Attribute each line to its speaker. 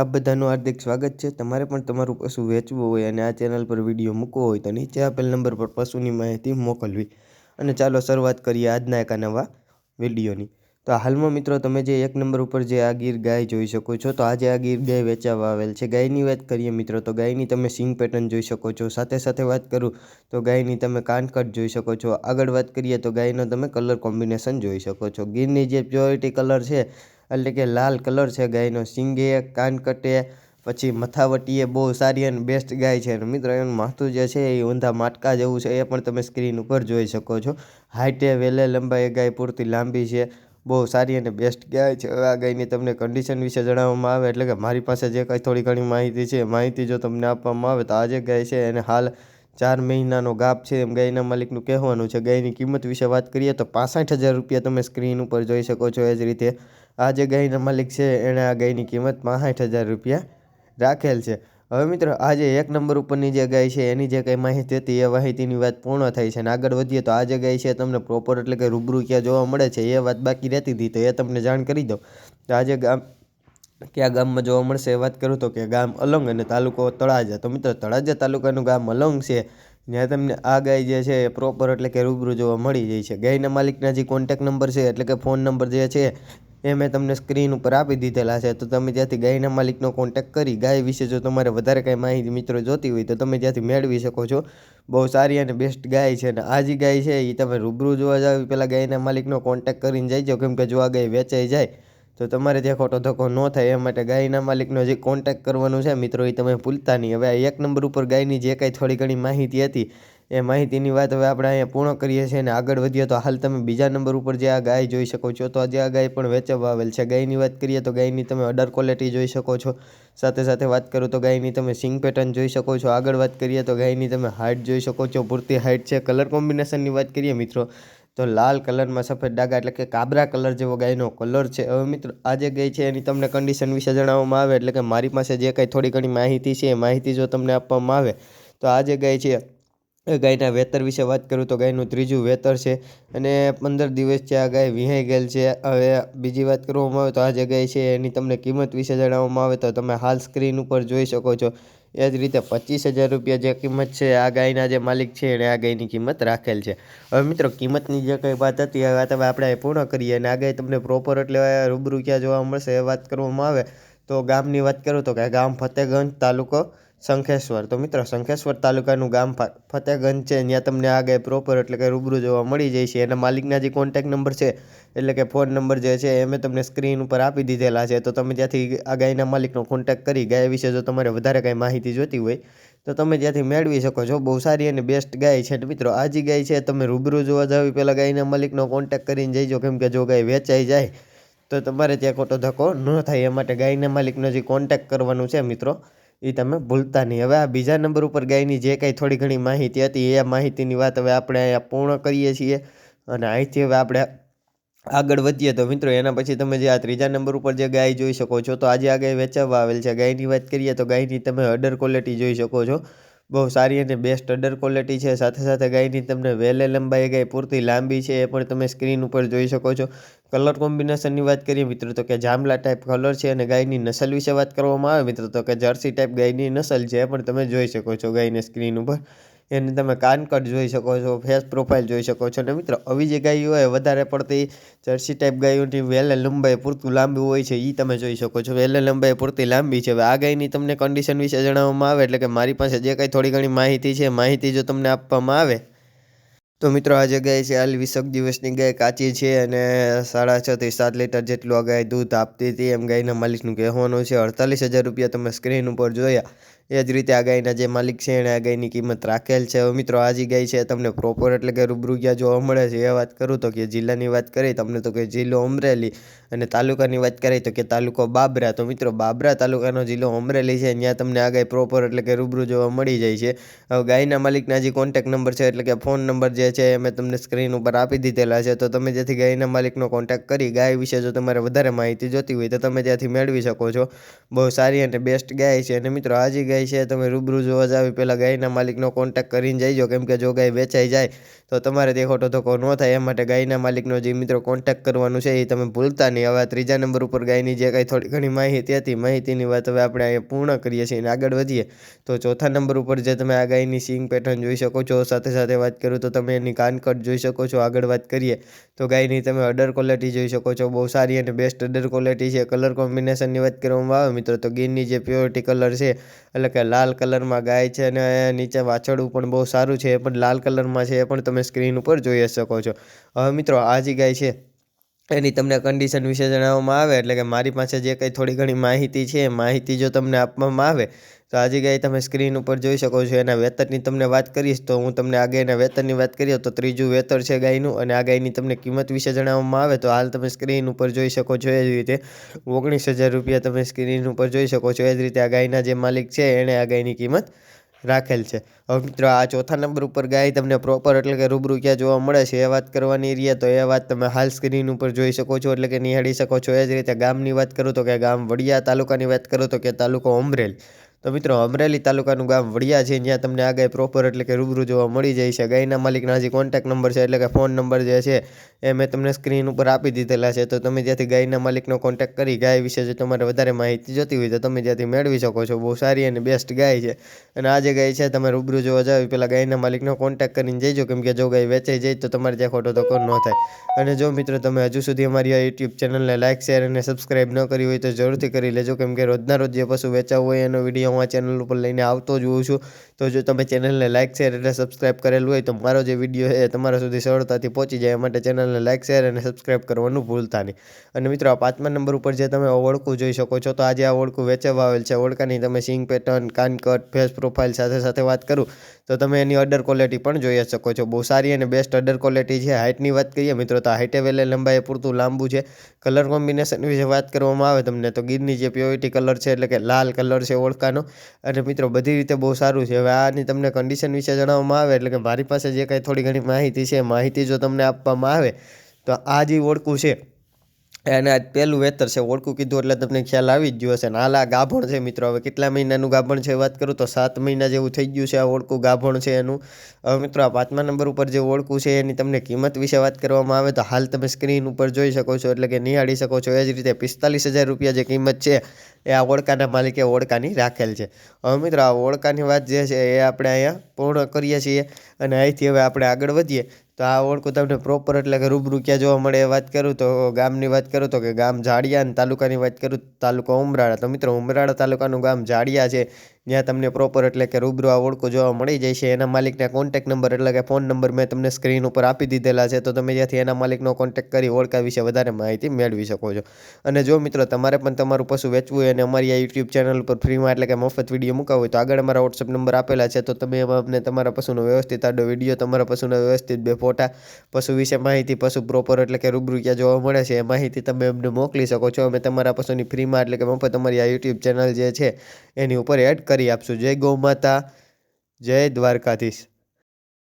Speaker 1: આપ બધાનું હાર્દિક સ્વાગત છે. તમારે પણ તમારું પશુ વેચવું હોય અને આ ચેનલ પર વીડિયો મૂકવો હોય તો નીચે આપેલ નંબર પર પશુની માહિતી મોકલવી. અને ચાલો શરૂઆત કરીએ આજના એક નવા વિડીયોની. તો હાલમાં મિત્રો તમે જે એક નંબર ઉપર જે આ ગીર ગાય જોઈ શકો છો, તો આજે આ ગીર ગાય વેચાવા આવેલ છે. ગાયની વાત કરીએ મિત્રો, તો ગાયની તમે સિંગ પેટર્ન જોઈ શકો છો. સાથે સાથે વાત કરું તો ગાયની તમે કાનકટ જોઈ શકો છો. આગળ વાત કરીએ તો ગાયનો તમે કલર કોમ્બિનેશન જોઈ શકો છો. ગીરની જે પ્યોરિટી કલર છે એટલે કે લાલ કલર છે ગાયનો સિંગે, કાનકટે, પછી મથાવટી એ બહુ સારી અને બેસ્ટ ગાય છે. અને મિત્રો, એનું માથું જે છે એ ઊંધા માટકા જેવું છે, એ પણ તમે સ્ક્રીન ઉપર જોઈ શકો છો. હાઈટે, વેલે, લંબાઈ ગાય પૂરતી લાંબી છે. બહુ સારી અને બેસ્ટ ગાય છે. આ ગાયની તમને કન્ડિશન વિશે જણાવવામાં આવે, એટલે કે મારી પાસે જે કંઈ થોડી ઘણી માહિતી છે માહિતી જો તમને આપવામાં આવે, તો આજે ગાય છે, એને હાલ ચાર મહિનાનો ગાપ છે. એમ ગાયના માલિકનું કહેવાનું છે, ગાયની કિંમત વિશે વાત કરીએ, તો પાસઠ હજાર રૂપિયા તમે સ્ક્રીન ઉપર જોઈ શકો છો. એ જ રીતે આ જે ગાયના માલિક છે, એણે આ ગાયની કિંમત પાંસઠ હજાર રૂપિયા રાખેલ છે. હવે મિત્રો આ જે એક નંબર ઉપરની જે ગાય છે, એની જે કંઈ માહિતી હતી, એ માહિતીની વાત પૂર્ણ થઈ છે. અને આગળ વધીએ તો આ જે ગાય છે તમને પ્રોપર એટલે કે રૂબરૂ ક્યાં જોવા મળે છે, એ વાત બાકી રહેતી હતી, તો એ તમને જાણ કરી દઉં. તો આજે ગામ, કયા ગામમાં જોવા મળશે એ વાત કરું તો કે ગામ અલંગ અને તાલુકો તળાજા. તો મિત્રો, તળાજા તાલુકાનું ગામ અલંગ છે. ત્યાં તમને આ ગાય જે છે, એ પ્રોપર એટલે કે રૂબરૂ જોવા મળી જાય છે. ગાયના માલિકના જે કોન્ટેક નંબર છે, એટલે કે ફોન નંબર જે છે એ મેં તમને સ્ક્રીન ઉપર આપી દીધેલા છે. તો તમે ત્યાંથી ગાયના માલિકનો કોન્ટેક કરી, ગાય વિશે જો તમારે વધારે કાંઈ માહિતી મિત્રો જોતી હોય તો તમે ત્યાંથી મેળવી શકો છો. બહુ સારી અને બેસ્ટ ગાય છે અને આ જે ગાય છે એ તમે રૂબરૂ જોવા જાવ પહેલાં ગાયના માલિકનો કોન્ટેક કરીને જઈજો કેમ કે જો આ ગાય વેચાઈ જાય, તો તમારે ત્યાં ખોટો ધક્કો ન થાય. એ માટે ગાયના માલિકનો જે કોન્ટેક કરવાનું છે મિત્રો એ તમે ભૂલતા નહીં. હવે એક નંબર ઉપર ગાયની જે કાંઈ થોડી ઘણી માહિતી હતી એ માહિતીની વાત હવે આપણે અહીંયા પૂર્ણ કરીએ છીએ અને આગળ વધીએ તો હાલ તમે બીજા નંબર ઉપર જે આ ગાય જોઈ શકો છો, તો આજે આ ગાય પણ વેચવા આવેલ છે. ગાયની વાત કરીએ તો ગાયની તમે અડર ક્વોલિટી જોઈ શકો છો. સાથે સાથે વાત કરું તો ગાયની તમે સિંગ પેટર્ન જોઈ શકો છો. આગળ વાત કરીએ તો ગાયની તમે હાઇટ જોઈ શકો છો. પૂરતી હાઇટ છે. કલર કોમ્બિનેશનની વાત કરીએ મિત્રો, તો લાલ કલરમાં સફેદ ડાઘા એટલે કે કાબરા કલર જેવો ગાયનો કલર છે. હવે મિત્રો, આ જે ગાય છે એની તમને કન્ડિશન વિશે જણાવવામાં આવે એટલે કે મારી પાસે જે કાંઈ થોડી ઘણી માહિતી છે એ માહિતી જો તમને આપવામાં આવે, તો આ જે ગાય છે ગાયના વેતર વિશે વાત કરું તો ગાયનું ત્રીજું વેતર છે અને પંદર દિવસથી આ ગાય વિહાઈ ગયેલ છે. હવે બીજી વાત કરવામાં આવે તો આ જે ગાય છે એની તમને કિંમત વિશે જણાવવામાં આવે તો તમે હાલ સ્ક્રીન ઉપર જોઈ શકો છો. એ જ રીતે પચીસ હજાર રૂપિયા જે કિંમત છે આ ગાયના જે માલિક છે એણે આ ગાયની કિંમત રાખેલ છે. હવે મિત્રો કિંમતની જે કંઈ વાત હતી એ વાત હવે આપણે પૂર્ણ કરીએ અને આ ગાય તમને પ્રોપર એટલે રૂબરૂ ક્યાં જોવા મળશે એ વાત કરવામાં આવે. તો ગામની વાત કરું તો કે ગામ ફતેહગંજ તાલુકો શંખેશ્વર. તો મિત્રો, શંખેશ્વર તાલુકાનું ગામ ફતેહગંજ છે. ત્યાં તમને આ ગાય પ્રોપર એટલે કે રૂબરૂ જોવા મળી જાય છે. એના માલિકના જે કોન્ટેક નંબર છે, એટલે કે ફોન નંબર જે છે, એ મેં તમને સ્ક્રીન ઉપર આપી દીધેલા છે. તો તમે ત્યાંથી આ ગાયના માલિકનો કોન્ટેક કરી, ગાય વિશે જો તમારે વધારે કાંઈ માહિતી જોતી હોય, તો તમે ત્યાંથી મેળવી શકો છો. બહુ સારી અને બેસ્ટ ગાય છે. મિત્રો, આ જે ગાય છે, તમે રૂબરૂ જોવા જાવ પહેલાં ગાયના માલિકનો કોન્ટેક કરીને જઈજો. કેમ કે જો ગાય વેચાઈ જાય, તો તમારે ત્યાં ખોટો ધક્કો ન થાય. એ માટે ગાયના માલિકનો જે કોન્ટેક કરવાનું છે, મિત્રો એ તમે ભૂલતા નહીં. હવે આ બીજા નંબર ઉપર ગાયની જે કાંઈ થોડી ઘણી માહિતી હતી, એ માહિતીની વાત હવે આપણે અહીંયા પૂર્ણ કરીએ છીએ. અને અહીંથી હવે આપણે આગળ વધીએ. તો મિત્રો, એના પછી તમે જે આ ત્રીજા નંબર ઉપર જે ગાય જોઈ શકો છો, તો આજે આ ગાય વેચાવવા આવેલ છે. ગાયની વાત કરીએ તો ગાયની તમે અડર ક્વોલિટી જોઈ શકો છો. બહુ સારી અને બેસ્ટ અડર ક્વોલિટી છે. સાથે સાથે ગાયની તમને વેલે લંબાઈ ગાય પૂરતી લાંબી છે એ પણ તમે સ્ક્રીન ઉપર જોઈ શકો છો. કલર કોમ્બિનેશનની વાત કરીએ, મિત્રો, તો કે જાંબલા ટાઈપ કલર છે અને ગાયની નસલ વિશે વાત કરવામાં આવે, મિત્રો, તો કે જર્સી ટાઈપ ગાયની નસલ છે એ પણ તમે જોઈ શકો છો ગાયની સ્ક્રીન ઉપર. એની તમે કાનકટ જોઈ શકો છો ફેસ પ્રોફાઇલ જોઈ શકો છો. અને મિત્રો, આવી જે ગાયો હોય, વધારે પડતી જર્સી ટાઈપ ગાયોની વહેલે લંબાઈ પૂરતું લાંબી હોય છે એ તમે જોઈ શકો છો. વહેલે લંબાઈ પૂરતી લાંબી છે. હવે આ ગાયની તમને કન્ડિશન વિશે જણાવવામાં આવે, એટલે કે મારી પાસે જે કંઈ થોડી ઘણી માહિતી છે માહિતી જો તમને આપવામાં આવે, તો મિત્રો આજે ગાય છે, હાલ વીસક દિવસની ગાય કાચી છે અને સાડા છથી સાત લીટર જેટલું આ ગાય દૂધ આપતી હતી. એમ ગાયના માલિકનું કહેવાનું છે, અડતાલીસ હજાર રૂપિયા તમે સ્ક્રીન ઉપર જોયા. એ જ રીતે આ ગાયના જે માલિક છે એણે આ ગાયની કિંમત રાખેલ છે. હવે મિત્રો, આ જે ગાય છે તમને પ્રોપર એટલે કે રૂબરૂ ગયા જોવા મળે છે એ વાત કરું તો કે જિલ્લાની વાત કરી તમને તો કે જિલ્લો અમરેલી અને તાલુકાની વાત કરીએ તો કે તાલુકો બાબરા. તો મિત્રો, બાબરા તાલુકાનો જિલ્લો અમરેલી છે. ત્યાં તમને આ ગાય પ્રોપર એટલે કે રૂબરૂ જોવા મળી જાય છે. હવે ગાયના માલિકના જે કોન્ટેક નંબર છે એટલે કે ફોન નંબર જે છે એ મેં તમને સ્ક્રીન ઉપર આપી દીધેલા છે. તો તમે જેથી ગાયના માલિકનો કોન્ટેક કરી, ગાય વિશે જો તમારે વધારે માહિતી જોતી હોય તો તમે ત્યાંથી મેળવી શકો છો. બહુ સારી અને બેસ્ટ ગાય છે. અને મિત્રો, આ ગાય ગાય છે, તમે રૂબરૂ જોવા જાવ પહેલાં ગાયના માલિકનો કોન્ટેક કરીને જઈજો કેમ કે જો ગાય વેચાઈ જાય, તો તમારે તે ખોટો ધક્કો ન થાય. એ માટે ગાયના માલિકનો જે મિત્રો કોન્ટેક્ટ કરવાનું છે, એ તમે ભૂલતા નહીં. હવે ત્રીજા નંબર ઉપર ગાયની જે કાંઈ થોડી ઘણી માહિતી હતી, માહિતીની વાત હવે આપણે અહીંયા પૂર્ણ કરીએ છીએ અને આગળ વધીએ. તો ચોથા નંબર ઉપર જે તમે આ ગાયની સિંગ પેટર્ન જોઈ શકો છો, સાથે સાથે વાત કરું તો તમે એની કાનકટ જોઈ શકો છો. આગળ વાત કરીએ તો ગાયની તમે અડર ક્વોલિટી જોઈ શકો છો. બહુ સારી અને બેસ્ટ અડર ક્વોલિટી છે. કલર કોમ્બિનેશનની વાત કરવામાં આવે મિત્રો, તો ગીરની જે પ્યોરિટી કલર છે એટલે કે લાલ કલરમાં ગાય છે અને નીચે વાછળું પણ બહુ સારું છે, એ પણ લાલ કલરમાં છે, એ પણ તમે સ્ક્રીન ઉપર જોઈ શકો છો. હવે મિત્રો, આ જે ગાય છે એની તમને કન્ડિશન વિશે જણાવવામાં આવે, એટલે કે મારી પાસે જે કંઈ થોડી ઘણી માહિતી છે માહિતી જો તમને આપવામાં આવે, તો આજે ગાય તમે સ્ક્રીન ઉપર જોઈ શકો છો, એના વેતરની તમને વાત કરીશ, તો હું તમને આગે એના વેતનની વાત કરીએ, તો ત્રીજું વેતર છે ગાયનું, અને આ ગાયની તમને કિંમત વિશે જણાવવામાં આવે, તો હાલ તમે સ્ક્રીન ઉપર જોઈ શકો છો એ જ રીતે ઓગણીસ હજાર રૂપિયા તમે સ્ક્રીન ઉપર જોઈ શકો છો, એ જ રીતે આ ગાયના જે માલિક છે એણે આ ગાયની કિંમત રાખેલ છે. હવે મિત્રો, આ ચોથા નંબર ઉપર ગાય તમને પ્રોપર એટલે કે રૂબરૂ ક્યાં જોવા મળે છે એ વાત કરવાની રહીએ તો એ વાત તમે હાલ સ્ક્રીન ઉપર જોઈ શકો છો એટલે કે નિહાળી શકો છો. એ જ રીતે ગામની વાત કરું તો કે ગામ વડિયા તાલુકાની વાત કરું તો કે તાલુકો અમરેલ. તો મિત્રો, અમરેલી તાલુકાનું ગામ વડિયા છે. જ્યાં તમને આ ગાય પ્રોપર એટલે કે રૂબરૂ જોવા મળી જાય છે. ગાયના માલિકના હજી કોન્ટેક્ટ નંબર છે એટલે કે ફોન નંબર જે છે, એ મેં તમને સ્ક્રીન ઉપર આપી દીધેલા છે. તો તમે જ્યાંથી ગાયના માલિકનો કોન્ટેક્ટ કરી, ગાય વિશે જો તમારે વધારે માહિતી જોતી હોય તો તમે જ્યાંથી મેળવી શકો છો. બહુ સારી અને બેસ્ટ ગાય છે. અને આ જે ગાય છે, તમે રૂબરૂ જોવા જાવ પહેલાં ગાયના માલિકનો કોન્ટેક્ટ કરીને જઈજો. કેમ કે જો ગાય વેચાઈ જાય તો તમારે ત્યાં ખોટો ધક્કો ન થાય. અને જો મિત્રો, તમે હજુ સુધી અમારી આ યુટ્યુબ ચેનલને લાઇક શેર અને સબસ્ક્રાઈબ ન કરી હોય તો જરૂરથી કરી લેજો. કેમ કે રોજના રોજ જે પશુ વેચાવું હોય, એનો વીડિયો હું આ ચેનલ ઉપર લઈને આવતો જ હોઉં છું. તો જો તમે ચેનલને લાઇક શેર એટલે સબસ્ક્રાઈબ કરેલું હોય તો મારો જે વીડિયો છે તમારા સુધી સરળતાથી પહોંચી જાય. એ માટે ચેનલને લાઇક શેર અને સબસ્ક્રાઈબ કરવાનું ભૂલતા નહીં. અને મિત્રો, આ પાંચમા નંબર ઉપર જે તમે ઓળખું જોઈ શકો છો, તો આજે આ ઓળખું વેચવા આવેલ છે. ઓળખાની તમે સિંગ, પેટર્ન કાનકટ ફેસ પ્રોફાઇલ સાથે સાથે વાત કરું, તો તમે એની અડર ક્વોલિટી પણ જોઈ શકો છો. બહુ સારી અને બેસ્ટ અડર ક્વોલિટી છે. હાઇટની વાત કરીએ, મિત્રો, તો હાઇટે વેલે લંબાઈ પૂરતું લાંબુ છે. કલર કોમ્બિનેશન વિશે વાત કરવામાં આવે તમને, તો ગીરની જે પ્યોરિટી કલર છે, એટલે કે લાલ કલર છે ઓળખાનો અને મિત્રો, બધી રીતે બહુ સારું છે. હવે આની તમને કન્ડિશન વિશે જણાવવામાં આવે, એટલે કે મારી પાસે જે કાંઈ થોડી ઘણી માહિતી છે, માહિતી જો તમને આપવામાં આવે, તો આ જે ઓળખું છે. એને આજ પહેલું વેતર છે, ઓળખું કીધું એટલે તમને ખ્યાલ આવી જ ગયો હશે. હાલ આ ગાભણ છે મિત્રો. હવે કેટલા મહિનાનું ગાભણ છે, વાત કરું તો સાત મહિના જેવું થઈ ગયું છે આ ઓળખું ગાભણ છે એનું. હવે મિત્રો, આ પાંચમા નંબર ઉપર જે ઓળખું છે એની તમને કિંમત વિશે વાત કરવામાં આવે તો હાલ તમે સ્ક્રીન ઉપર જોઈ શકો છો, એટલે કે નિહાળી શકો છો. એ જ રીતે પિસ્તાલીસ હજાર રૂપિયા જે કિંમત છે, એ આ ઓળખાના માલિકે ઓળખાની રાખેલ છે. હવે મિત્રો, આ ઓળખાની વાત જે છે, એ આપણે અહીંયા પૂર્ણ કરીએ છીએ અને અહીંથી હવે આપણે આગળ વધીએ. તો આ ઓળખું તમને પ્રોપર એટલે કે રૂબરૂ ક્યાં જોવા મળે એ વાત કરું તો ગામની વાત કરું તો કે ગામ જાડિયા અને તાલુકાની વાત કરું તાલુકો ઉમરાળા. તો મિત્રો ઉમરાળા તાલુકાનું ગામ જાડિયા છે. જ્યાં તમને પ્રોપર એટલે કે રૂબરૂ આ ઓળખું જોવા મળી જાય છે એના માલિકના કોન્ટેક નંબર એટલે કે ફોન નંબર મેં તમને સ્ક્રીન ઉપર આપી દીધેલા છે. તો તમે જ્યાંથી એના માલિકનો કોન્ટેક કરી ઓળખા વિશે વધારે માહિતી મેળવી શકો છો. અને જો મિત્રો તમારે પણ તમારું પશુ વેચવું હોય અને અમારી આ યુટ્યુબ ચેનલ ઉપર ફ્રીમાં એટલે કે મફત વીડિયો મૂકાવો હોય તો આગળ અમારા વોટ્સઅપ નંબર આપેલા છે. તો તમે એમાં અમને તમારા પશુનો વ્યવસ્થિત આડો વીડિયો તમારા પશુનો વ્યવસ્થિત બે ફોટા, પશુ વિશે માહિતી, પશુ પ્રોપર એટલે કે રૂબરૂ ક્યાં જોવા મળે છે, એ માહિતી તમે અમને મોકલી શકો છો. અમે તમારા પશુની ફ્રીમાં એટલે કે મફત અમારી આ યુટ્યુબ ચેનલ જે છે, એની ઉપર એડ કરી આપશું. જય ગૌ માતા જય દ્વારકાધીશ.